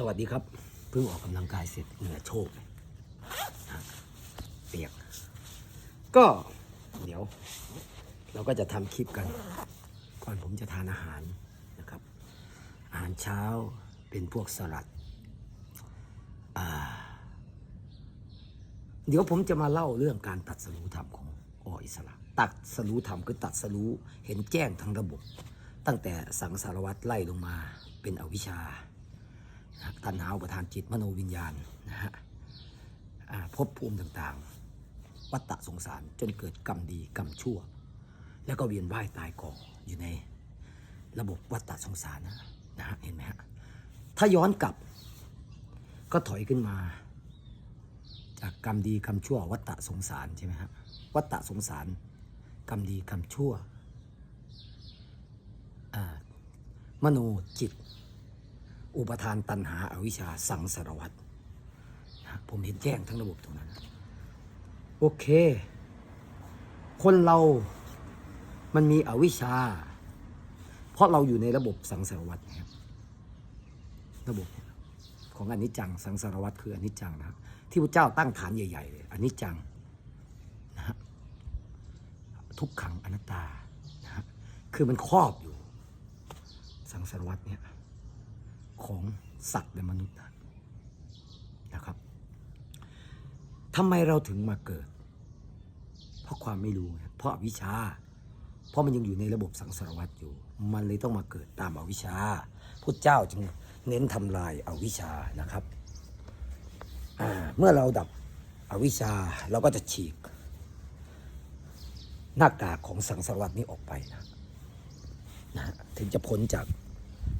สวัสดีครับ เพิ่งออกกำลังกายเสร็จเหงื่อโชกเปียก ก็เดี๋ยว เราก็จะทำคลิปกัน ก่อนผมจะทานอาหารนะครับ อาหารเช้าเป็นพวกสลัด เดี๋ยวผมจะมาเล่าเรื่องการตัดสรู้ธรรมของออิสระ ตัดสรู้ธรรมคือตัดสรู้เห็นแจ้งทั้งระบบ ตั้งแต่สังสารวัตรไล่ลงมาเป็นอวิชชา ตัณหาอุปทานจิตมโนวิญญาณนะฮะอ่าภพภูมิต่างๆ วัฏฏะสงสารจนเกิดกรรมดีกรรมชั่ว แล้วก็เวียนว่ายตายก่ออยู่ในระบบวัฏฏะสงสารนะนะฮะเห็นไหมฮะถ้าย้อนกลับก็ถอยขึ้นมา จากกรรมดีกรรมชั่ว วัฏฏะสงสารใช่ไหมฮะวัฏฏะสงสาร กรรมดีกรรมชั่วมโนจิต อุปทานตันหาอาวิชชาสังสารวัตรนะผมเห็นแจ้งทั้งระบบตรงนั้น โอเค คนเรามันมีอวิชชา เพราะเราอยู่ในระบบสังสารวัตรนะครับระบบของอนิจจังสังสารวัตรคืออนิจจังนะครับที่พระเจ้าตั้งฐานใหญ่ๆเลยอนิจจังนะฮะทุกขังอนัตตานะฮะคือมันครอบอยู่ สังสารวัตรเนี่ย ของสัตว์และมนุษย์นั้นนะครับทำไมเราถึงมาเกิด เพราะความไม่รู้เพราะอวิชชา เพราะมันยังอยู่ในระบบสังสารวัตรอยู่ มันเลยต้องมาเกิดตามอาวิชชาพุทธเจ้าจึงเน้นทำลายอาวิชชานะครับเมื่อเราดับอวิชชาเราก็จะฉีก หน้ากากของสังสารวัตรนี้ออกไปนะนะถึงจะพ้นจาก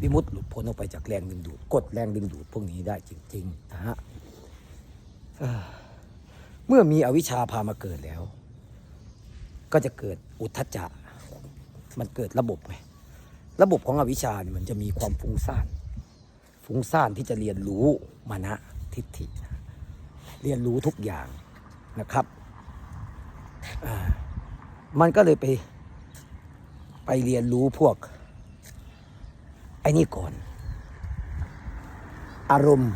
วิมุตติหลุดพ้นออกไปจากแรงดึงดูดกดแรงดึงดูดพวกนี้ได้จริงๆนะฮะเมื่อมีอวิชชาพามาเกิดแล้ว ก็จะเกิดอุทธัจจะมันเกิดระบบไงระบบของอวิชชาเนี่ยมันจะมีความฟุ้งซ่านฟุ้งซ่านที่จะเรียนรู้มานะทิฏฐิ เรียนรู้ทุกอย่างนะครับมันก็เลยไปไปเรียนรู้พวก อ้นี่ก่อน อารมณ์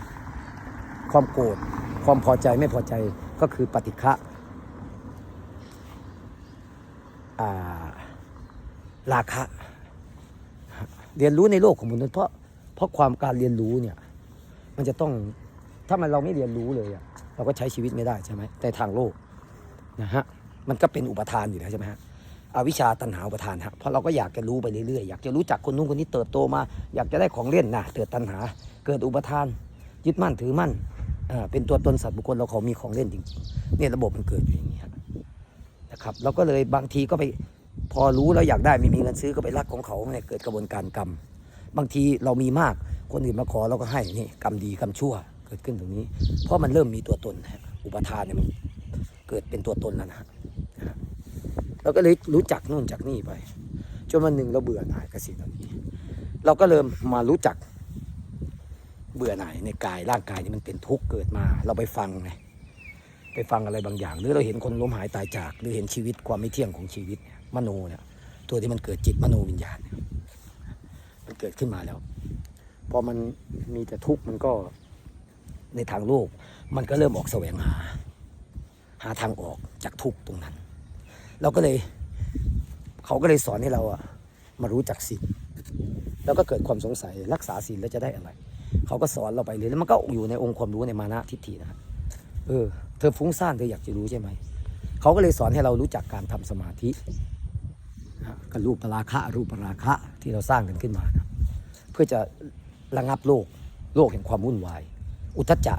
ความโกรธความพอใจไม่พอใจก็คือปฏิฆะาราคะ เรียนรู้ในโลกของมนุษย์เพราะเพราะความการเรียนรู้เนี่ย มันจะต้องถ้ามันเราไม่เรียนรู้เลยเราก็ใช้ชีวิตไม่ได้ใช่ไหมในทางโลกนะฮะมันก็เป็นอุปทานอยู่แล้วใช่ไหมฮะ อวิชชาตัณหาอุปทานฮะเพราะเราก็อยากจะรู้ไปเรื่อยๆอยากจะรู้จักคนนู้นคนนี้เติบโตมา อยากจะได้ของเล่นนะเกิดตัณหา เกิดอุปทาน ยึดมั่นถือมั่นอ่าเป็นตัวตนสัตว์บุคคลเราเขามีของเล่นจริงๆเนี่ยระบบมันเกิดอยู่อย่างนี้นะครับเราก็เลยบางทีก็ไปพอรู้แล้วอยากได้ไม่มีเงินซื้อก็ไปรักของเขาเนี่ยเกิดกระบวนการกรรม บางทีเรามีมากคนอื่นมาขอเราก็ให้นี่กรรมดีกรรมชั่วเกิดขึ้นตรงนี้ เพราะมันเริ่มมีตัวตน อุปทานเนี่ยมันเกิดเป็นตัวตนแล้วนะ เราก็เลยรู้จักนู่นจากนี่ไปจนวันหนึ่งเราเบื่อหน่ายกับสิ่งเหล่านี้ เราก็เริ่มมารู้จักเบื่อหน่ายในกายร่างกายนี่มันเป็นทุกข์เกิดมา เราไปฟังไงไปฟังอะไรบางอย่าง หรือเราเห็นคนล้มหายตายจาก หรือเห็นชีวิตความไม่เที่ยงของชีวิตเนี่ยมโนเนี่ยตัวที่มันเกิดจิตมโนวิญญาณมันเกิดขึ้นมาแล้วพอมันมีแต่ทุกข์มันก็ในทางโลก มันก็เริ่มออกแสวงหา หาทางออกจากทุกข์ตรงนั้น เราก็เลยเขาก็เลยสอนให้เราอะมารู้จักศีลแล้วก็เกิดความสงสัยรักษาศีลแล้วจะได้อะไร เขาก็สอนเราไปเลยแล้วมันก็อยู่ในองค์ความรู้ในมานะทิฏฐินะครับเออเธอฟุ้งซ่านเธออยากจะรู้ใช่ไหมเขาก็เลยสอนให้เรารู้จักการทำสมาธิกับรูปปราคะรูปปราคะที่เราสร้างกันขึ้นมานะเพื่อจะระงับโลกโลกแห่งความวุ่นวาย อุทธัจจะ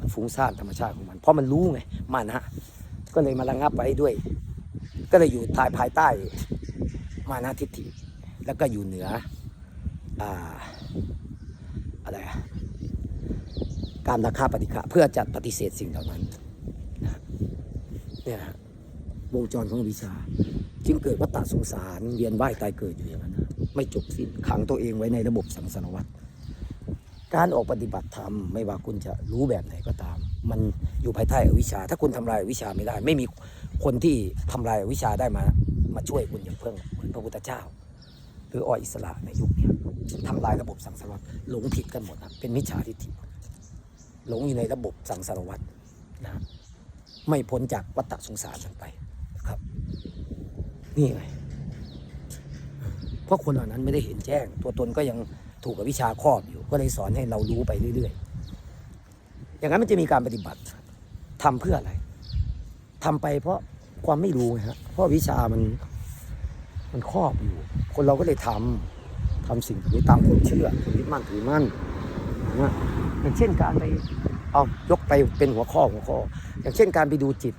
มันฟุ้งซ่านธรรมชาติของมัน เพราะมันรู้ไงมานะก็เลยมาระงับไว้ด้วย ก็เลยอยู่ภายภายใต้มานาทิฏฐิ แล้วก็อยู่เหนืออ่าอะไรการราคาปฏิฆะเพื่อจะปฏิเสธสิ่งเหล่านั้นเนี่ยวงจรของวิชา จึงเกิดวัฏสงสารเวียนว่ายตายเกิดอยู่อย่างนั้น ไม่จบสิ้นขังตัวเองไว้ในระบบสังสารวัฏ การออกปฏิบัติธรรมไม่ว่าคุณจะรู้แบบไหนก็ตาม มันอยู่ภายใต้อวิชชา ถ้าคุณทำลายอวิชชาไม่ได้ ไม่มีคนที่ทำลายวิชาได้มา มาช่วยคุณอย่างเพิ่งเหมือนพระพุทธเจ้า หรือออิสระในยุคนี้ทำลายระบบสังสารวัตรหลงผิดกันหมดนะเป็นมิจฉาทิฏฐิหลงอยู่ในระบบสังสารวัตรนะไม่พ้นจากวัฏฏะสงสารนั้นไปนะครับ นี่ไงเพราะคนเหล่านั้นไม่ได้เห็นแจ้ง ตัวตนก็ยัง ถูกกับวิชาครอบอยู่ ก็เลยสอนให้เรารู้ไปเรื่อยๆ อย่างนั้นมันจะมีการปฏิบัติทำเพื่ออะไรทำไปเพราะความไม่รู้ไงฮะเพราะวิชามันมันครอบอยู่ คนเราก็เลยทำทำสิ่งนี้ตามความเชื่อยึดมั่นถือมั่นนะอย่างเช่นการไปเอายกไปเป็นหัวข้อหัวข้อ อย่างเช่นการไปดูจิต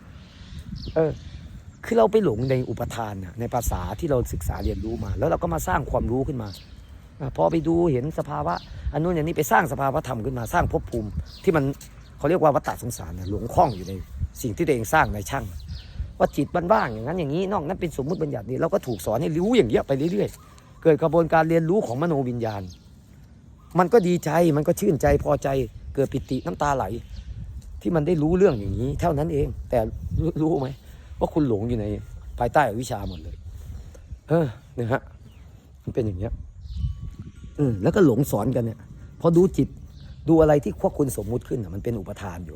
เออ คือเราไปหลงในอุปทานในภาษาที่เราศึกษาเรียนรู้มา แล้วเราก็มาสร้างความรู้ขึ้นมา พอไปดูเห็นสภาวะอันนู้นอย่างนี้ไปสร้างสภาวะธรรมขึ้นมาสร้างภพภูมิ ที่มันเขาเรียกว่าวัฏฏสงสารหลงคล้องอยู่ในสิ่งที่ตัวเองสร้างในช่าง ว่าจิตมันว่างอย่างนั้นอย่างนี้นอกนั้นเป็นสมมุติบัญญัตินี่เราก็ถูกสอนให้รู้อย่างเงี้ยไปเรื่อยๆ เกิดกระบวนการเรียนรู้ของมโนวิญญาณ มันก็ดีใจมันก็ชื่นใจพอใจเกิดปิติน้ำตาไหล ที่มันได้รู้เรื่องอย่างนี้ เท่านั้นเอง แต่รู้ไหมว่าคุณหลงอยู่ในภายใต้อวิชาหมดเลย เออเนี่ยฮะมันเป็นอย่างเงี้ย อแล้วก็หลงสอนกันเนี่ยพอดูจิตดูอะไรที่พวกคุณสมมุติขึ้นน่ะมันเป็นอุปทานอยู่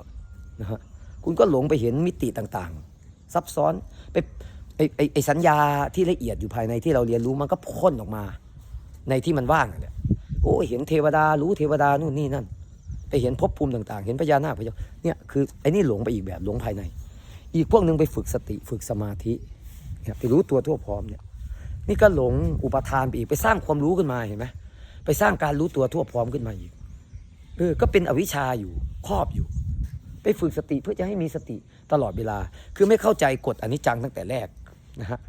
นะฮะคุณก็หลงไปเห็นมิติต่างๆ ซับซ้อนไปไอไอไอสัญญาที่ละเอียดอยู่ภายในที่เราเรียนรู้มันก็พ่นออกมา ในที่มันว่างเนั่นแหละโอ้เห็นเทวดารู้เทวดานู่นนี่นั่นไปเห็นภพภูมิต่างๆ เห็นพญานาคพญาเนี่ยคือไอ้นี่หลงไปอีกแบบหลงภายใน อีกพวกหนึ่งไปฝึกสติฝึกสมาธิเนี่ยไปรู้ตัวทั่วพร้อมเนี่ยนี่ก็หลงอุปทานไปอีกไปสร้างความรู้ขึ้นมาเห็นไหม ไปสร้างการรู้ตัวทั่วพร้อมขึ้นมาอีกเออก็เป็นอวิชชาอยู่ครอบอยู่ ไปฝึกสติเพื่อจะให้มีสติตลอดเวลา คือไม่เข้าใจกฎอนิจจังตั้งแต่แรกนะฮะ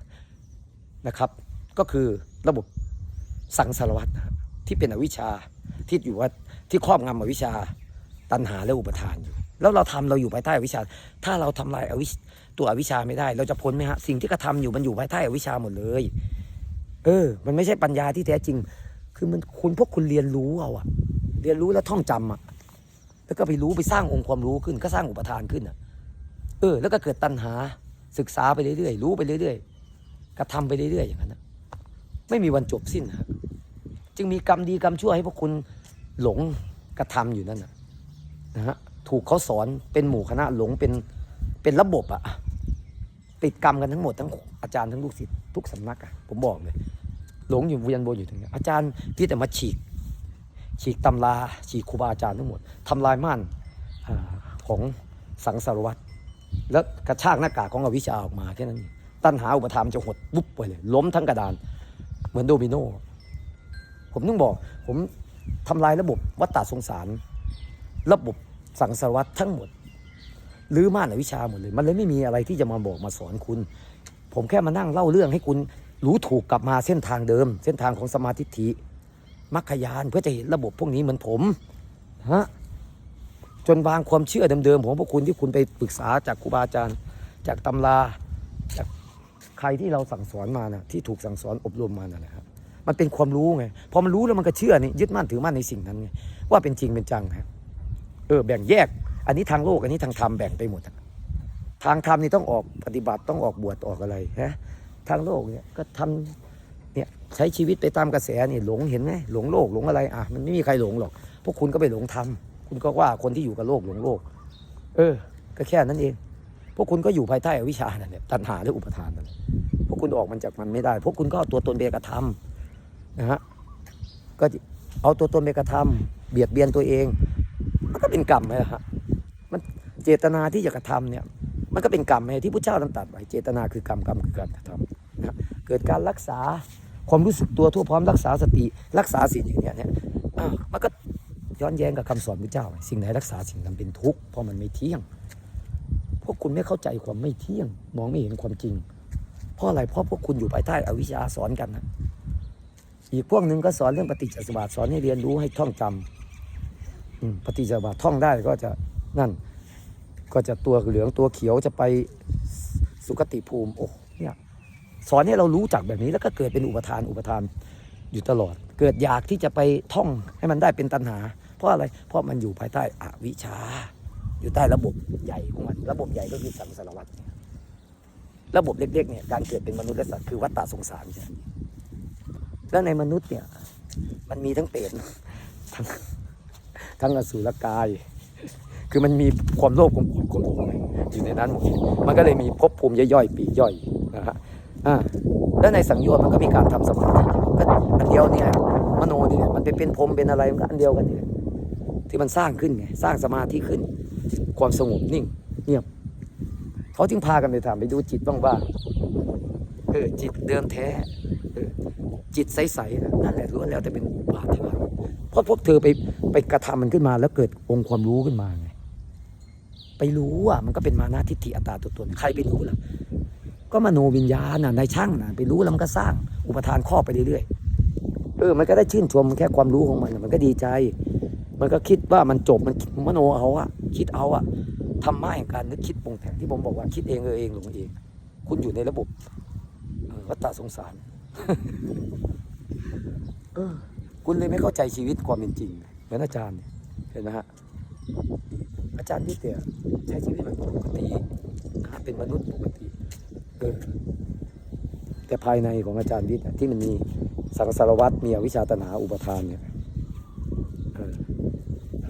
นะครับ ก็คือระบบสังสารวัตรที่เป็นอวิชชาที่อยู่ว่าที่ครอบงำอวิชชาตัณหาและอุปทานอยู่ แล้วเราทำเราอยู่ภายใต้อวิชชา ถ้าเราทำลายอวิชตัวอวิชชาไม่ได้ เราจะพ้นไหมฮะสิ่งที่กระทำอยู่มันอยู่ภายใต้อวิชชาหมดเลย เออ มันไม่ใช่ปัญญาที่แท้จริง คือมันคุณพวกคุณเรียนรู้เอาอะเรียนรู้แล้วท่องจำอะแล้วก็ไปรู้ไปสร้างองค์ความรู้ขึ้น ก็สร้างอุปทานขึ้นอะเออ แล้วก็เกิดตัณหาศึกษาไปเรื่อยๆรู้ไปเรื่อยๆกระทำไปเรื่อยๆอย่างนั้นนะไม่มีวันจบสิ้นนะจึงมีกรรมดีกรรมชั่วให้พวกคุณหลงกระทำอยู่นั่นนะนะฮะถูกเขาสอนเป็นหมู่คณะหลงเป็นเป็นระบบอะติดกรรมกันทั้งหมดทั้งอาจารย์ทั้งลูกศิษย์ทุกสำนักอะผมบอกเลย หลงอยู่เวียนวนอยู่ตรงนี้อาจารย์ที่แต่มาฉีก ฉีกตำราฉีกครูบาอาจารย์ทั้งหมดทำลายม่านของสังสารวัตรแล้วกระชากหน้ากากของอวิชชาออกมาแค่นั้นตัณหาอุปทานจะหดวุบไปเลย ล้มทั้งกระดาน เหมือนโดมิโนผมต้องบอก ผมทำลายระบบวัฏฏะสงสาร ระบบสังสารวัตรทั้งหมดหรือม่านอวิชชาหมดเลย มันเลยไม่มีอะไรที่จะมาบอกมาสอนคุณ ผมแค่มานั่งเล่าเรื่องให้คุณ รู้ถูกกลับมาเส้นทางเดิม เส้นทางของสมาธิฐิมัคคยานเพื่อจะเห็นระบบพวกนี้เหมือนผมฮะจนวางความเชื่อเดิมๆของพวกคุณที่คุณไปปรึกษาจากครูบาอาจารย์ จากตำราจากใครที่เราสั่งสอนมานะที่ถูกสั่งสอนอบรมมานะนะครับมันเป็นความรู้ไงพอมันรู้แล้วมันก็เชื่อนี่ยึดมั่นถือมั่นในสิ่งนั้นไงว่าเป็นจริงเป็นจังฮะเออแบ่งแยก อันนี้ทางโลกอันนี้ทางธรรมแบ่งไปหมด ทางธรรมนี่ต้องออกปฏิบัติต้องออกบวชออกอะไรฮะ ทางโลกเนี่ยก็ทำเนี่ยใช้ชีวิตไปตามกระแสนี่หลงเห็นไหมหลงโลกหลงอะไรอะมันไม่มีใครหลงหรอก พวกคุณก็ไปหลงธรรมคุณก็ว่าคนที่อยู่กับโลกหลงโลก เออ ก็แค่นั้นเอง พวกคุณก็อยู่ภายใต้อวิชานั่นแหละตัณหาและอุปทานนั่นแหละพวกคุณออกมันจากมันไม่ได้ พวกคุณก็เอาตัวตนเบกระทำนะฮะก็เอาตัวตนไปกระทำเบียดเบียนตัวเอง มันก็เป็นกรรมไหมล่ะฮะมันเจตนาที่จะกระทำเนี่ยมันก็เป็นกรรมไหมที่พระเจ้าท่านตรัสไว้เจตนาคือกรรมกรรมคือการกระทำ เกิดการรักษาความรู้สึกตัวทั่วพร้อมรักษาสติรักษาสิ่งอย่างเนี้ยเนี่ยมันก็ย้อนแย้งกับคำสอนพระเจ้า สิ่งไหนรักษาสิ่งนั้นเป็นทุกข์เพราะมันไม่เที่ยง พวกคุณไม่เข้าใจความไม่เที่ยง มองไม่เห็นความจริง เพราะอะไรเพราะพวกคุณอยู่ภายใต้อวิชชาสอนกันนะอีกพวกหนึ่งก็สอนเรื่องปฏิจจสมุปบาทสอนให้เรียนรู้ให้ท่องจำอืมปฏิจจสมุปบาทท่องได้ก็จะนั่น ก็จะตัวเหลืองตัวเขียวจะไปสุคติภูมิโอ้ สอนให้เรารู้จักแบบนี้แล้วก็เกิดเป็นอุปทานอุปทานอยู่ตลอด เกิดอยากที่จะไปท่องให้มันได้เป็นตัณหา เพราะอะไรเพราะมันอยู่ภายใต้อวิชชา อยู่ใต้ระบบใหญ่ของมัน ระบบใหญ่ก็คือสังสารวัฏระบบเล็กๆเนี่ยการเกิดเป็นมนุษย์และสัตว์คือวัฏฏะสงสารใช่ไหมแล้วในมนุษย์เนี่ยมันมีทั้งเปรตทั้งทั้งอสุรกาย คือมันมีความโลภความโกรธความหลงอยู่ในนั้นหมดมันก็เลยมีภพภูมิย่อยๆปีย่อย แล้วในสังโยชน์มันก็มีการทำสมาธิอันเดียวเนี่ยมโนนี่แหละมันไปเป็นพรมเป็นอะไรมันก็อันเดียวกันนี่แหละที่มันสร้างขึ้นไงสร้างสมาธิขึ้น ความสงบนิ่ง เงียบเขาจึงพากันไปทำไปดูจิตบ้างว่าเออจิตเดิมแท้เออจิตใสๆนั่นแหละล้วนแล้วแต่เป็นอุปาทานเพราะพวกเธอไปไปกระทำมันขึ้นมาแล้วเกิดองค์ความรู้ขึ้นมาไง ไปรู้อะมันก็เป็นมานะทิฏฐิอัตตาตัวตนใครไปรู้ล่ะ ก็มโนวิญญาณน่ะในช่างน่ะไปรู้แล้วมันก็สร้างอุปทานข้อไปเรื่อยๆเออมันก็ได้ชื่นชมแค่ความรู้ของมันมันก็ดีใจ มันก็คิดว่ามันจบมันมโนเอาอะคิดเอาอะธรรมะแห่งการนึกคิดปรุงแต่งที่ผมบอกว่าคิดเองเออเองหลงเอง คุณอยู่ในระบบวัฏฏะสงสารเออคุณเลยไม่เข้าใจชีวิตความเป็นจริงเหมือนอาจารย์เห็นไหมฮะอาจารย์ที่เตี่ยใช้ชีวิตแบบปกตินะเป็นมนุษย์ปกติ แต่ภายในของอาจารย์วิทย์ที่มันมีสังสารวัตรมีอวิชาตนาอุปทานเนี่ย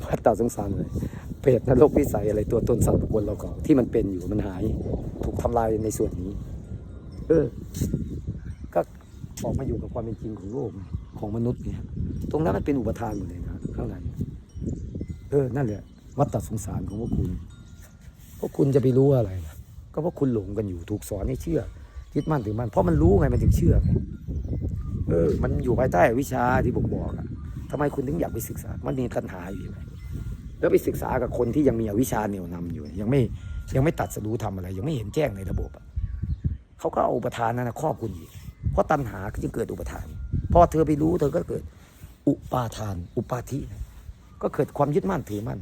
วัฏฏะสงสารเลยเปรตนรกวิสัยอะไรตัวตนสัตว์บุคคลเราเขาที่มันเป็นอยู่มันหาย ถูกทำลายในส่วนนี้ เออ ก็ออกมาอยู่กับความเป็นจริงของโลกของมนุษย์เนี่ย ตรงนั้นมันเป็นอุปทานหมดเลยนะข้างในเออ นั่นแหละวัฏฏะสงสารของพวกคุณ พวกคุณจะไปรู้อะไรล่ะ ก็เพราะคุณหลงกันอยู่ถูกสอนให้เชื่อยึดมั่นถือมั่นเพราะมันรู้ไงมันถึงเชื่อไงเออ มันอยู่ภายใต้วิชาที่ผมบอกอะทำไมคุณถึงอยากไปศึกษา มันมีปัญหาอยู่ไหมแล้วไปศึกษากับคนที่ยังมีอวิชาเหนี่ยวนำอยู่ ยังไม่ยังไม่ตัดสรู้ทำอะไร ยังไม่เห็นแจ้งในระบบอะเขาก็เอาอุปทานนั้นะครอบคุณอีกเพราะตัณหาจึงเกิดอุปทานพอเธอไปรู้เธอก็เกิด อุปาทาน อุปาทิก็เกิดความยึดมั่นถือมั่น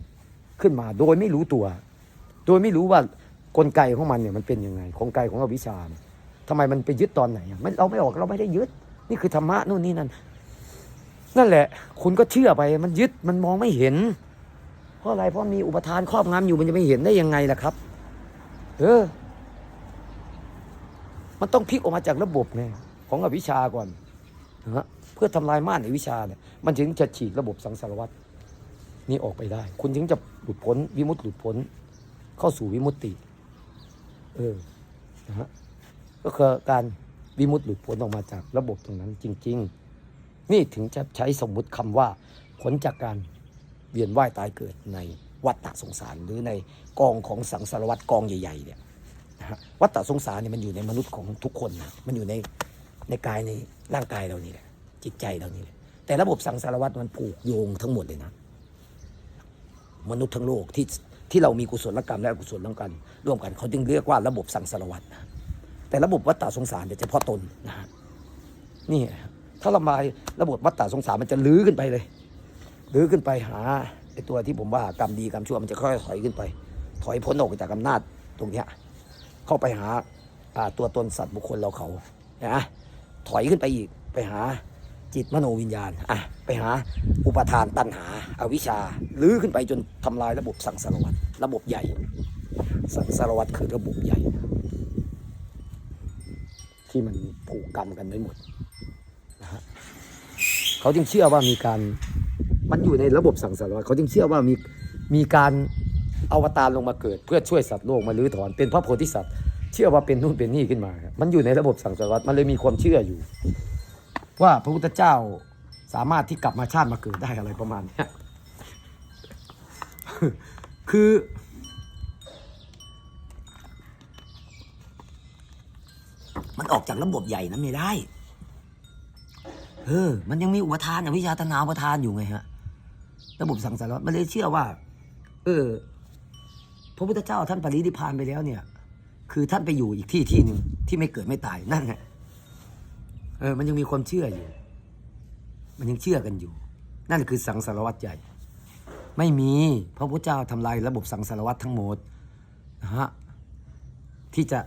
ขึ้นมา โดยไม่รู้ตัว โดยไม่รู้ว่า กลไกของมันเนี่ยมันเป็นยังไงกลไกของอวิชชาเนี่ยทำไมมันไปยึดตอนไหนอะมันเราไม่ออกเราไม่ได้ยึด นี่คือธรรมะนู่นนี่นั่นนั่นแหละ คุณก็เชื่อไปมันยึดมันมองไม่เห็น เพราะอะไรเพราะมีอุปทานครอบงำอยู่มันจะไม่เห็นได้ยังไงล่ะครับ เออ มันต้องพลิกออกมาจากระบบไงของอวิชาก่อนนะเพื่อทำลายม่านในวิชาเนี่ยมันถึงจะฉีกระบบสังสารวัตรนี้ออกไปได้ คุณถึงจะหลุดพ้นวิมุตติหลุดพ้นเข้าสู่วิมุตติ เออนะฮะก็คือการวิมุตติหลุดพ้นออกมาจากระบบตรงนั้นจริง ๆ นี่ถึงจะใช้สมมุติคำว่าผลจากการเวียนว่ายตายเกิดในวัฏฏะสงสารหรือในกองของสังสารวัตรกองใหญ่ๆเนี่ยนะฮะวัฏฏะสงสารเนี่ยมันอยู่ในมนุษย์ของทุกคนนะมันอยู่ในในกายในร่างกายเรานี่แหละจิตใจเรานี่แหละแต่ระบบสังสารวัตรมันผูกโยงทั้งหมดเลยนะ มนุษย์ทั้งโลกที่ ที่เรามีกุศลกรรมและอกุศลร่วมกันร่วมกันเขาจึงเรียกว่าระบบสังสารวัตรแต่ระบบวัฏฏสงสารเนี่ยเฉพาะตนนะนี่ถ้าเรามาระบบวัฏฏสงสารมันจะลื้อขึ้นไปเลยลื้อขึ้นไปหาไอ้ตัวที่ผมว่ากรรมดีกรรมชั่วมันจะค่อยถอยขึ้นไป ถอยพ้นออกจากอำนาจตรงเนี้ยเข้าไปหาอ่าตัวตนสัตว์บุคคลเราเขานะถอยขึ้นไปอีกไปหา จิตมโนวิญญาณอะไปหาอุปทานตัณหาอาวิชชาลื้อขึ้นไปจนทำลายระบบสังสารวัตรระบบใหญ่ สังสารวัตรคือระบบใหญ่ ที่มันผูกกรรมกันไว้หมดนะฮะเขาจึงเชื่อว่ามีการมันอยู่ในระบบสังสารวัตรเขาจึงเชื่อว่ามีมีการอวตารลงมาเกิด เพื่อช่วยสัตว์โลกมาลื้อถอนเป็นพระโพธิสัตว์เชื่อว่าเป็นนู่นเป็นนี่ขึ้นมาครับมันอยู่ในระบบสังสารวัตรมันเลยมีความเชื่ออยู่ ว่าพระพุทธเจ้าสามารถที่กลับมาชาติมาเกิดได้อะไรประมาณนี้คือ มันออกจากระบบใหญ่นั้นไม่ได้ เออ มันยังมีอุปทานอวิชชาตนาอุปทานอยู่ไงฮะ ระบบสังสารวัตรมันเลยเชื่อว่า เออ พระพุทธเจ้าท่านปรินิพพานไปแล้วเนี่ย คือท่านไปอยู่อีกที่ที่หนึ่งที่ไม่เกิดไม่ตายนั่นแหละ เออ มันยังมีความเชื่ออยู่ มันยังเชื่อกันอยู่ นั่นคือสังสารวัตรใหญ่ ไม่มีพระพุทธเจ้าทำลายระบบสังสารวัตรทั้งหมดนะฮะที่จะ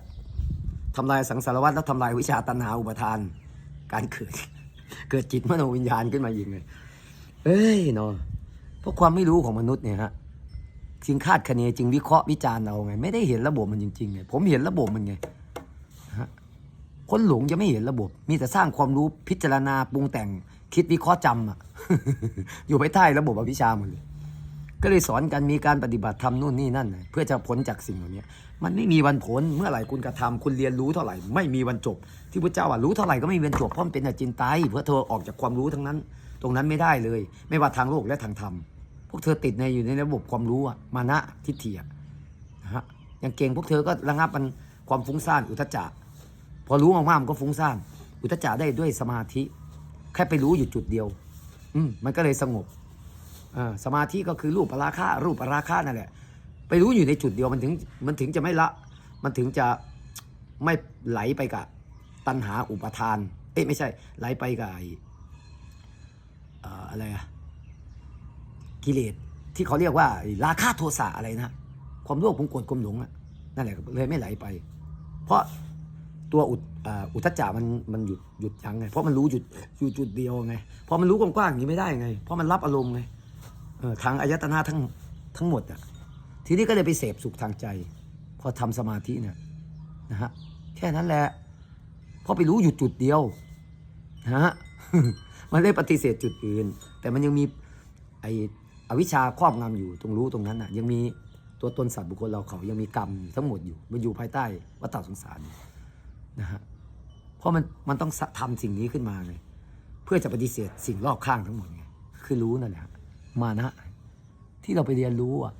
ทำลายสังสารวัตรแล้วทำลายวิชาตัณหาอุปทาน การเกิด เกิดจิตมโนวิญญาณขึ้นมาอีกเลยเอ้ยเนาะเพราะความไม่รู้ของมนุษย์เนี่ยฮะจึงคาดคะเนจึงวิเคราะห์วิจารณ์เอาไง ไม่ได้เห็นระบบมันจริงๆไงผมเห็นระบบมันไง คนหลงจะไม่เห็นระบบ มีแต่สร้างความรู้พิจารณาปรุงแต่ง คิดวิเคราะห์จำอะอยู่ภายใต้ระบบอวิชาหมดเลย ก็เลยสอนกันมีการปฏิบัติทำนู่นนี่นั่น เพื่อจะพ้นจากสิ่งเหล่านี้มันไม่มีวันพ้นเมื่อไหร่คุณกระทำคุณเรียนรู้เท่าไหร่ไม่มีวันจบ ที่พระเจ้าว่ารู้เท่าไหร่ก็ไม่มีวันจบเพราะมันเป็นอจินไตเพื่อเธอออกจากความรู้ทั้งนั้น ตรงนั้นไม่ได้เลย ไม่ว่าทางโลกและทางธรรมพวกเธอติดในอยู่ในระบบความรู้อะมานะทิฏฐิอะนะฮะอย่างเก่งพวกเธอก็ระงับมันความฟุ้งซ่านอุทจจะ พอรู้มากๆมันก็ฟุ้งซ่านอุทจจะได้ด้วยสมาธิ แค่ไปรู้อยู่จุดเดียว อืมมันก็เลยสงบอสมาธิก็คือรูปปราคารูปปราคานั่นแหละ ไปรู้อยู่ในจุดเดียวมันถึงมันถึงจะไม่ละ มันถึงจะไม่ไหลไปกับตัณหาอุปทาน เอ้ยไม่ใช่ ไหลไปกับอะไรอะกิเลสที่เขาเรียกว่าราคะโทสะอะไรนะ ความโลภความโกรธความหลงอะนั่นแหละเลยไม่ไหลไป เพราะ ตัวอุดอุทจจามันมันหยุดหยุดยั้งไง เพราะมันรู้หยุดอยู่จุดเดียวไงพอมันรู้กว้างๆอย่างนี้ไม่ได้ไง เพราะมันรับอารมณ์ไงเออทางอายตนะทั้งทั้งหมดอะทีนี้ก็เลยไปเสพสุขทางใจ พอทำสมาธิเนี่ยนะฮะแค่นั้นแหละเพราะไปรู้อยู่จุดเดียวนะฮะมันได้ปฏิเสธจุดอื่น แต่มันยังมีไออวิชชาครอบงำอยู่ตรงรู้ตรงนั้นอะยังมีตัวตนสัตว์บุคคลเราเขายังมีกรรมทั้งหมดอยู่ มันอยู่ภายใต้วัฏฏสงสารอยู่ นะฮะเพราะมันมันต้องทำสิ่งนี้ขึ้นมาไงเพื่อจะปฏิเสธสิ่งรอบข้างทั้งหมดไงคือรู้นั่นแหละมานะ ที่เราไปเรียนรู้อะ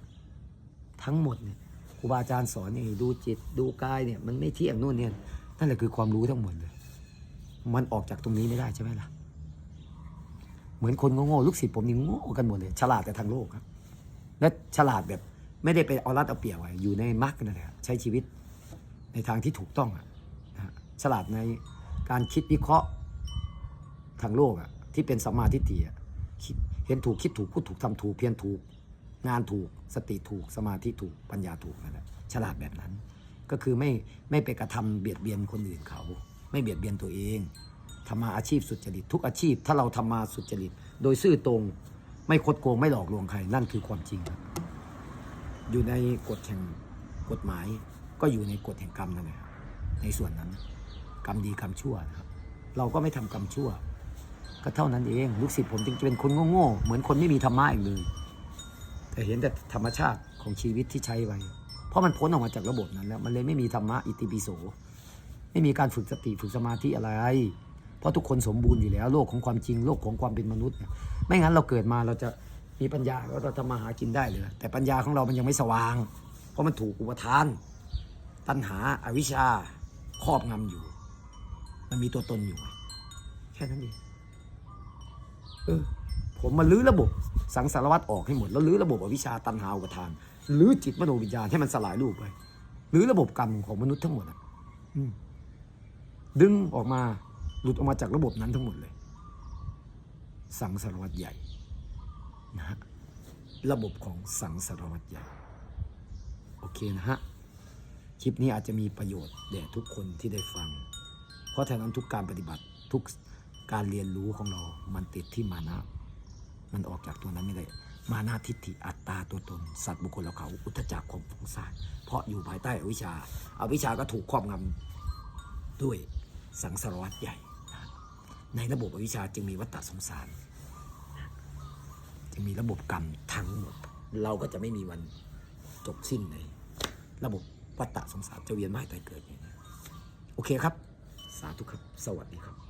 ทั้งหมดเนี่ยครูบาอาจารย์สอนนี่ดูจิตดูกายเนี่ยมันไม่เที่ยงนู่นเนี่ยนั่นแหละคือความรู้ทั้งหมดเลย มันออกจากตรงนี้ไม่ได้ใช่ไหมล่ะ เหมือนคนโง่ๆลูกศิษย์ผมนี่โง่กันหมดเลย ฉลาดแต่ทางโลกครับ และฉลาดแบบไม่ได้ไปเอารัดเอาเปรียบไว้อยู่ในมรรคนั่นแหละใช้ชีวิตในทางที่ถูกต้องอะนะฮะ ฉลาดในการคิดวิเคราะห์ทางโลกอะที่เป็นสัมมาทิฏฐิเห็นถูกคิดถูกพูดถูกทำถูกเพียรถูก งานถูกสติถูกสมาธิถูกปัญญาถูกนั่นแหละฉลาดแบบนั้น ก็คือไม่ไม่ไปกระทำเบียดเบียนคนอื่นเขา ไม่เบียดเบียนตัวเองทำมาอาชีพสุจริตทุกอาชีพ ถ้าเราทำมาสุจริต โดยซื่อตรงไม่คดโกงไม่หลอกลวงใครนั่นคือความจริง อยู่ในกฎแห่งกฎหมายก็อยู่ในกฎแห่งกรรมนั่นแหละในส่วนนั้น กรรมดีกรรมชั่วนะครับเราก็ไม่ทำกรรมชั่ว ก็เท่านั้นเองลูกศิษย์ผมจึงจะเป็นคนโง่ๆเหมือนคนไม่มีธรรมะอีกเลยแต่เห็นแต่ธรรมชาติของชีวิตที่ใช้ไว้เพราะมันพ้นออกมาจากระบบนั้นแล้วมันเลยไม่มีธรรมะอิติปิโสไม่มีการฝึกสติฝึกสมาธิอะไร เพราะทุกคนสมบูรณ์อยู่แล้วโลกของความจริงโลกของความเป็นมนุษย์เนี่ยไม่งั้นเราเกิดมาเราจะมีปัญญาแล้วเราทำมาหากินได้เลยแต่ปัญญาของเรามันยังไม่สว่าง เพราะมันถูกอุปทาน ตัณหาอาวิชชาครอบงำอยู่ มันมีตัวตนอยู่ แค่นั้นเองเออ ผมมาลื้อระบบสังสารวัตรออกให้หมด แล้วลื้อระบบอวิชชาตันหาอุปทานลื้อจิตมโนวิญญาณให้มันสลายรูปไปลื้อระบบกรรมของมนุษย์ทั้งหมดอะอืมดึงออกมาหลุดออกมาจากระบบนั้นทั้งหมดเลย สังสารวัตรใหญ่นะฮะระบบของสังสารวัตรใหญ่ โอเคนะฮะ คลิปนี้อาจจะมีประโยชน์แด่ทุกคนที่ได้ฟังเพ ราะฉะนั้นทุกการปฏิบัติทุกการเรียนรู้ของเรา มันติดที่มานะ มันออกจากตัวนั้นไม่ได้ มานะทิฏฐิอัตตาตัวตน สัตว์บุคคลเราเขา อุทจักความฟุ้งซ่านเพราะอยู่ภายใต้อวิชชาอาวิชชาก็ถูกครอบงำด้วยสังสารวัฏใหญ่ ในระบบอวิชชาจึงมีวัฏฏสงสาร จึงมีระบบกรรมทั้งหมด เราก็จะไม่มีวันจบสิ้นในระบบวัฏฏสงสารจะเวียนว่ายตายเกิดอย่างนี้โอเคครับ สาธุครับ สวัสดีครับ